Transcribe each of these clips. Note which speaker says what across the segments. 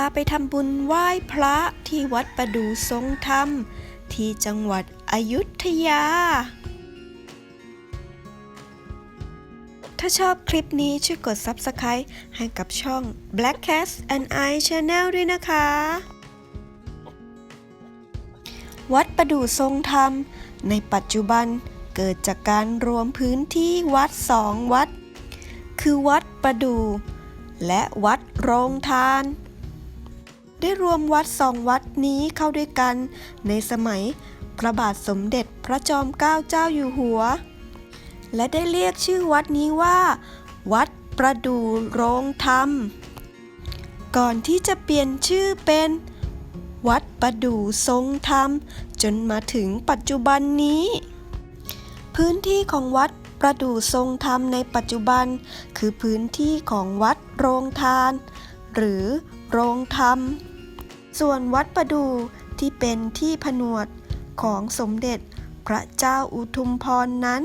Speaker 1: าไปทำบุญไหว้พระที่วัดประดูทรงธรรม ที่จังหวัดอยุธยา ถ้าชอบคลิปนี้ช่วยกด Subscribe ให้กับช่อง Blackcast and I Channel ด้วยนะคะ วัดประดูทรงธรรม ในปัจจุบันเกิดจากการรวมพื้นที่วัดสองวัด คือวัดประดูและวัดโรงทาน ได้รวมวัดสองวัดนี้เข้าด้วยกัน ในสมัยพระบาทสมเด็จพระจอมเกล้าเจ้าอยู่หัว และได้เรียกชื่อวัดนี้ว่า วัดประดูโรงธรรม ก่อนที่จะเปลี่ยนชื่อเป็น วัดประดูทรงธรรม จนมาถึงปัจจุบันนี้ พื้นที่ของวัดประดูทรงธรรมในปัจจุบัน คือพื้นที่ของวัดโรงทาน หรือโรงธรรม ส่วนวัดประดูที่เป็นที่ผนวดของสมเด็จพระเจ้าอุทุมพรนั้น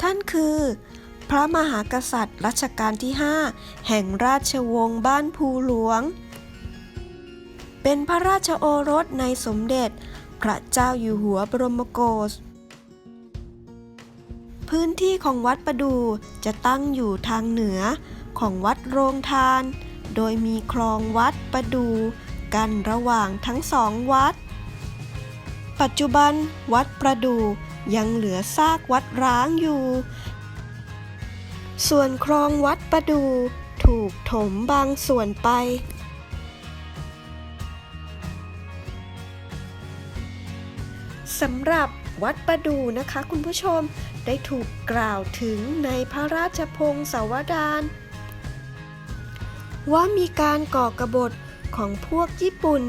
Speaker 1: ท่านคือ พระมหากษัตริย์รัชกาลที่ 5 แห่งราชวงศ์บ้านภูหลวง เป็นพระราชโอรสในสมเด็จพระเจ้าอยู่หัวบรมโกศพื้นที่ของวัดประดูจะตั้งอยู่ทางเหนือของวัดโรงทาน โดยมีคลองวัดประดูกันระหว่างทั้งสองวัด ปัจจุบันวัดประดูยังเหลือซากวัดร้างอยู่ ส่วนคลองวัดประดูถูกถมบางส่วนไปสำหรับวัดประดูนะคะคุณผู้ชมได้ถูกกล่าวถึงในพระราชพงศาวดาร ว่ามีการก่อกระบฏของพวกญี่ปุ่น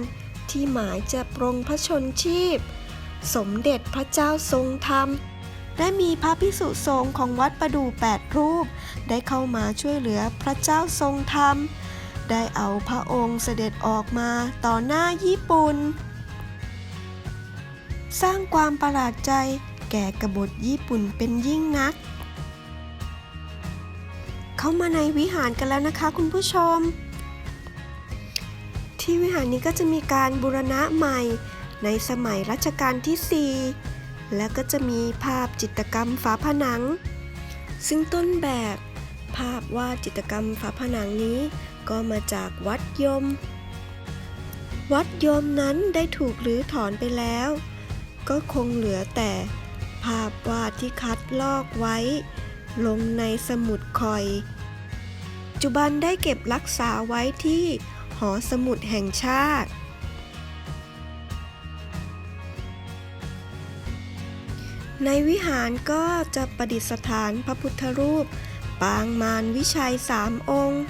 Speaker 1: ที่หมายจะปรงพระชนชีพ สมเด็จพระเจ้าทรงธรรมได้มีพระพิสุสงฆ์ของวัดประดูแปดรูป ได้เข้ามาช่วยเหลือพระเจ้าทรงธรรม ได้เอาพระองค์เสด็จออกมาต่อหน้าญี่ปุ่น สร้างความประหลาดใจแก่กบฏญี่ปุ่นเป็นยิ่งนัก เข้ามาในวิหารกันแล้วนะคะ คุณผู้ชม ที่วิหารนี้ก็จะมีการบูรณะใหม่ในสมัยรัชกาลที่ 4 และก็จะมีภาพจิตรกรรมฝาผนัง ซึ่งต้นแบบภาพวาดจิตรกรรมฝาผนังนี้ ก็มาจากวัดยม วัดยมนั้นได้ถูกรื้อถอนไปแล้ว ก็คงเหลือแต่ภาพวาดที่คัดลอกไว้ ลงในสมุดคอย จจุบันได้เก็บรักษาไว้ที่หอสมุดแห่งชาติ ในวิหารก็จะประดิษฐานพระพุทธรูป ปางมารวิชัยสามองค์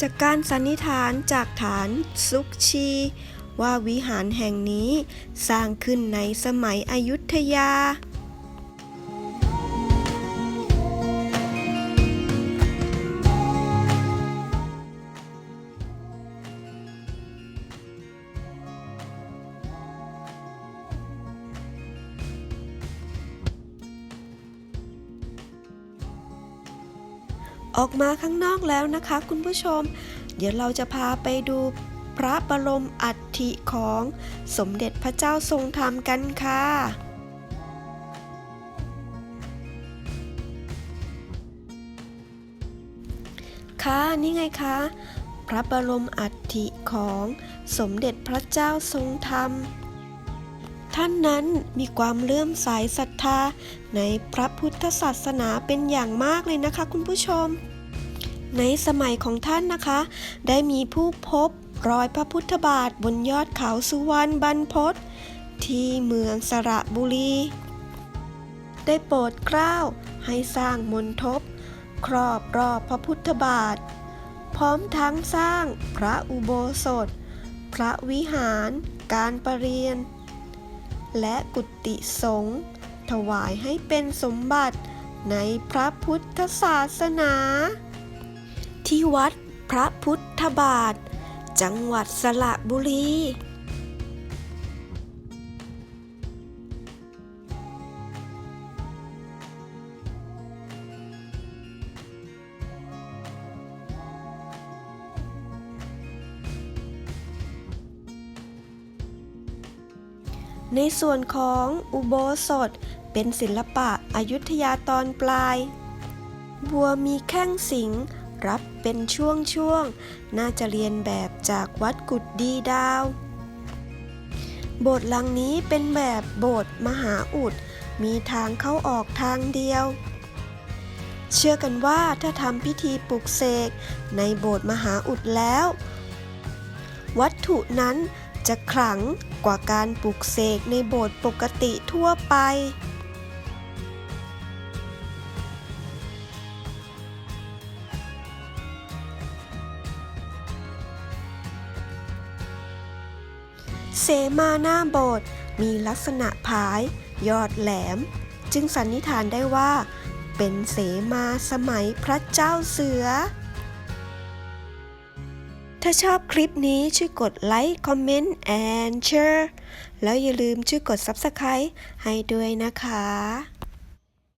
Speaker 1: จากการสันนิษฐานจากฐานซุกชี ว่าวิหารแห่งนี้สร้างขึ้นในสมัยอยุธยา ออกมาข้างนอกแล้วนะคะ คุณผู้ชม เดี๋ยวเราจะพาไปดูพระบรมอัฐิของสมเด็จพระเจ้าทรงธรรมกันค่ะค่ะนี่ไงคะ พระบรมอัฐิของสมเด็จพระเจ้าทรงธรรม ท่านนั้นมีความเลื่อมใสศรัทธา ในพระพุทธศาสนาเป็นอย่างมากเลยนะคะ คุณผู้ชม ในสมัยของท่านนะคะ ได้มีผู้พบรอยพระพุทธบาทบนยอดเขาสุวรรณบรรพตที่เมืองสระบุรี ได้โปรดเกล้าให้สร้างมณฑปครอบรอบพระพุทธบาท พร้อมทั้งสร้างพระอุโบสถ พระวิหาร การประเรียน และกุฏิสงฆ์ถวายให้เป็นสมบัติในพระพุทธศาสนา ที่วัดพระพุทธบาท จังหวัดสระบุรี ในส่วนของอุโบสถเป็นศิลปะอายุทยาตอนปลาย บัวมีแข้งสิง รับเป็นช่วงๆ น่าจะเรียนแบบจากวัดกุดดีดาว โบสถ์หลังนี้เป็นแบบโบสถ์มหาอุด มีทางเข้าออกทางเดียว เชื่อกันว่าถ้าทำพิธีปลุกเสกในโบสถ์มหาอุดแล้ว วัตถุนั้นจะขลัง กว่าการปลุกเสกในโบสถ์ปกติทั่วไป เสมาหน้าโบสถ์มีลักษณะผาย ยอดแหลม จึงสันนิษฐานได้ว่า เป็นเสมาสมัยพระเจ้าเสือ ถ้าชอบคลิปนี้ช่วยกดไลค์คอมเมนต์ and share แล้วอย่าลืมช่วยกด Subscribe ให้ด้วยนะคะ